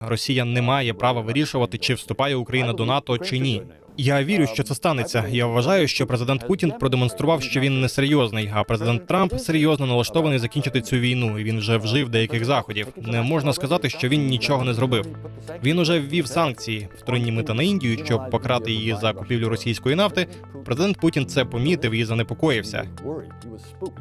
Росія не має права вирішувати, чи вступає Україна до НАТО чи ні. Я вірю, що це станеться. Я вважаю, що президент Путін продемонстрував, що він не серйозний, а президент Трамп серйозно налаштований закінчити цю війну. і Він вже вжив деяких заходів. Не можна сказати, що він нічого не зробив. Він уже ввів санкції вторинні мита на Індію, щоб покарати її за купівлю російської нафти. Президент Путін це помітив і занепокоївся.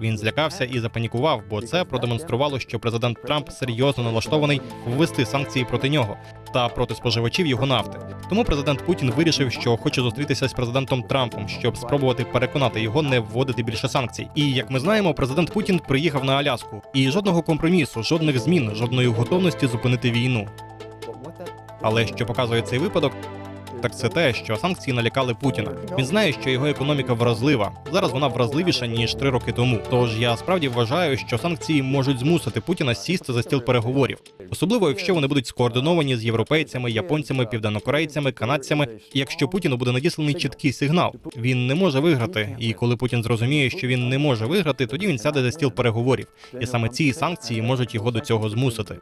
Він злякався і запанікував, бо це продемонструвало, що президент Трамп серйозно налаштований ввести санкції проти нього та проти споживачів його нафти. Тому президент Путін вирішив, що хоче зустрітися з президентом Трампом, щоб спробувати переконати його не вводити більше санкцій. І як ми знаємо, президент Путін приїхав на Аляску, і жодного компромісу, жодних змін, жодної готовності зупинити війну. Але що показує цей випадок? Так це те, що санкції налякали Путіна. Він знає, що його економіка вразлива. Зараз вона вразливіша ніж три роки тому. Тож я справді вважаю, що санкції можуть змусити Путіна сісти за стіл переговорів, особливо якщо вони будуть скоординовані з європейцями, японцями, південнокорейцями, канадцями. І якщо Путіну буде надісланий чіткий сигнал, він не може виграти. І коли Путін зрозуміє, що він не може виграти, тоді він сяде за стіл переговорів. І саме ці санкції можуть його до цього змусити.